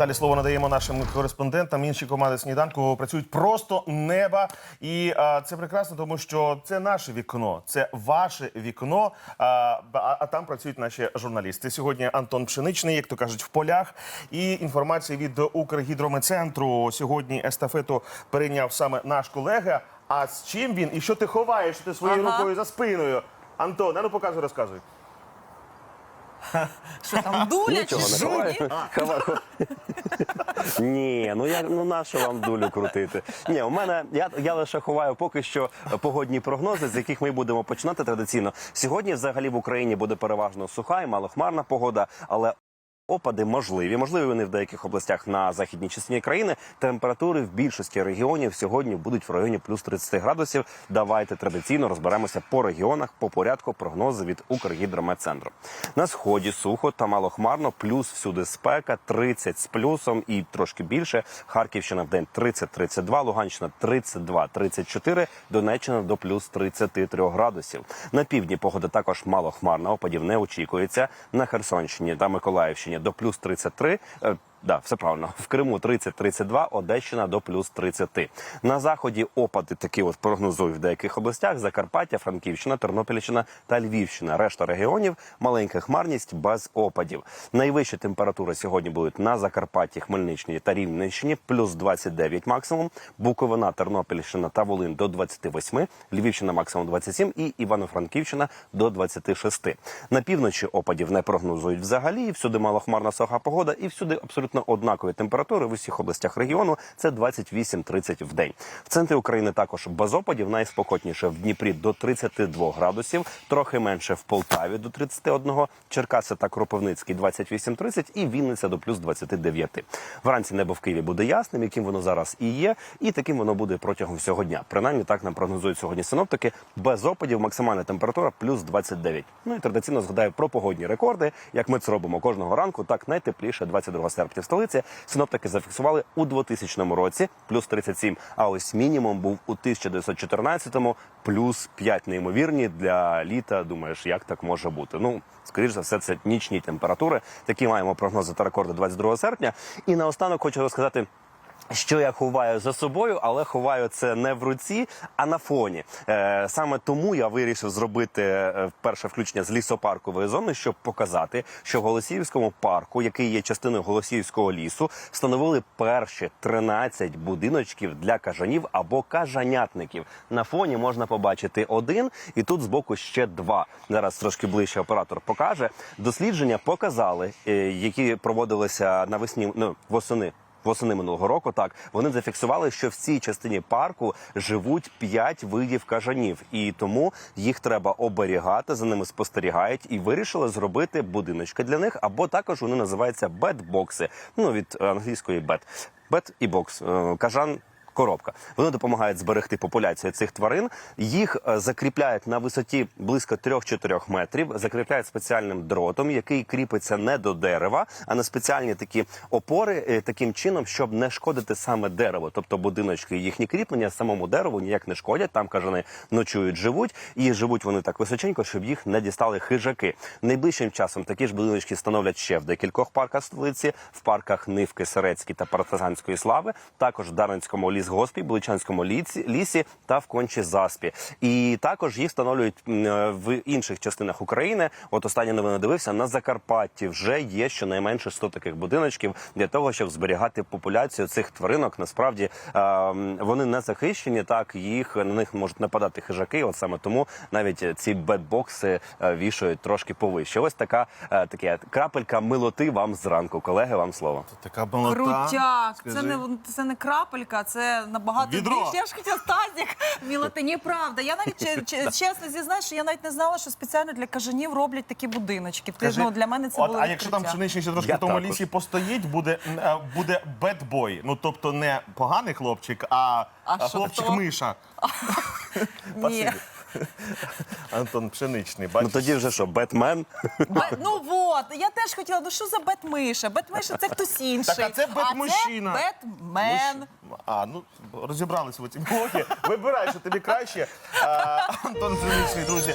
Далі слово надаємо нашим кореспондентам. Інші команди сніданку працюють просто неба, і а, це прекрасно, тому що це наше вікно, це ваше вікно. А, а, а там працюють наші журналісти. Сьогодні Антон Пшеничний, як то кажуть, в полях. І інформація від Укргідрометцентру. Сьогодні естафету перейняв саме наш колега. А з чим він і що ти ховаєш ти своєю Ага. рукою за спиною? Антон, а ну показуй, розказуй. Що там дуля чи Нічого не що? Ні? Хова- хо- Ні, ну я ну на що вам дулю крутити? Ні, у мене я, я лише ховаю поки що погодні прогнози, з яких ми будемо починати традиційно. Сьогодні взагалі в Україні буде переважно суха і малохмарна погода, але Опади можливі, можливі вони в деяких областях на західній частині країни. Температури в більшості регіонів сьогодні будуть в районі плюс 30 градусів. Давайте традиційно розберемося по регіонах по порядку прогнози від Укргідрометцентру. На сході сухо та малохмарно, плюс всюди спека 30 з плюсом і трошки більше. Харківщина в день 30-32, Луганщина 32-34, Донеччина до плюс 33 градусів. На півдні погода також малохмарна, опадів не очікується. На Херсонщині та Миколаївщині до плюс 33. Да, все правильно. В Криму 30-32, Одещина до плюс 30. На заході опади такі от прогнозують в деяких областях: Закарпаття, Франківщина, Тернопільщина та Львівщина. Решта регіонів маленька хмарність без опадів. Найвищі температури сьогодні будуть на Закарпатті, Хмельниччині та Рівненщині, плюс 29 максимум. Буковина, Тернопільщина та Волин до 28, Львівщина максимум 27 і Івано-Франківщина до 26. На півночі опадів не прогнозують взагалі. і Всюди малохмарна суха погода, і всюди абсолютно однакові температури в усіх областях регіону. Це 28-30 в день. В центрі України також без опадів найспокотніше в Дніпрі до 32 градусів, трохи менше в Полтаві до 31, Черкаси та Кропивницький 28-30 і Вінниця до плюс 29. Вранці небо в Києві буде ясним, яким воно зараз і є, і таким воно буде протягом всього дня. Принаймні так нам прогнозують сьогодні синоптики. Без опадів максимальна температура плюс 29. Ну і традиційно згадаю про погодні рекорди. Як ми це робимо кожного ранку, так найтепліше 22 серпня в столиці. Синоптики зафіксували у 2000 році плюс 37, А ось мінімум був у 1914-му плюс 5 неймовірні для літа. Думаєш, як так може бути? Ну скоріш за все, це нічні температури. Такі маємо прогнози та рекорди 22 серпня. І наостанок хочу розказати. Що я ховаю за собою, але ховаю це не в руці, а на фоні. Е, саме тому я вирішив зробити е, перше включення з лісопаркової зони, щоб показати, що в Голосіївському парку, який є частиною Голосіївського лісу, встановили перші 13 будиночків для кажанів або кажанятників. На фоні можна побачити один, і тут збоку ще два. Зараз трошки ближче оператор покаже. Дослідження показали, е, які проводилися навесні ну, восени Восени минулого року так вони зафіксували, що в цій частині парку живуть п'ять видів кажанів, і тому їх треба оберігати, за ними спостерігають і вирішили зробити будиночки для них. Або також вони називаються бет-бокси. Ну від англійської бет. Бет і бокс. Е, Кажан коробка. Вони допомагають зберегти популяцію цих тварин. Їх е, закріпляють на висоті близько 3-4 метрів, закріпляють спеціальним дротом, який кріпиться не до дерева, а на спеціальні такі опори, е, таким чином, щоб не шкодити саме дерево. Тобто будиночки їхні кріплення самому дереву ніяк не шкодять. Там кажани ночують, живуть, і живуть вони так височенько, щоб їх не дістали хижаки. Найближчим часом такі ж будиночки становлять ще в декількох парках столиці, в парках Нивки, Серецькій та Партизанської слави, також в Дарницькому лісгоспі, Буличанському лісі, лісі та в Кончі Заспі. І також їх встановлюють е, в інших частинах України. От останні новини дивився на Закарпатті. Вже є щонайменше 100 таких будиночків для того, щоб зберігати популяцію цих тваринок. Насправді е, вони не захищені, так їх на них можуть нападати хижаки. От саме тому навіть ці бетбокси е, вішають трошки повище. Ось така таке крапелька милоти вам зранку. Колеги, вам слово. Така молота. Крутяк. Скажи. Це не це не крапелька, це набагато Відро. більше. Я ж хотіла тазик. Мілотині, правда. Я навіть че- че- чесно зізнаюсь, що я навіть не знала, що спеціально для кажанів роблять такі будиночки. Ти, Скажи, ну, для мене це от, було а якщо там відкриття. пшеничний ще трошки Я в тому також. лісі постоїть, буде, е, буде бедбой. Ну тобто не поганий хлопчик, а, А що, хлопчик хто? миша. Ні. Антон Пшеничний. Ну тоді вже що, Бетмен? Бе- ну от, я теж хотіла, ну що за Бетмиша? Бетмиша це хтось інший. Так, а це Бетмужчина. Бетмен. А, ну розібралися в цій блогі. Вибирай, що тобі краще. А, Антон Пшеничний, друзі.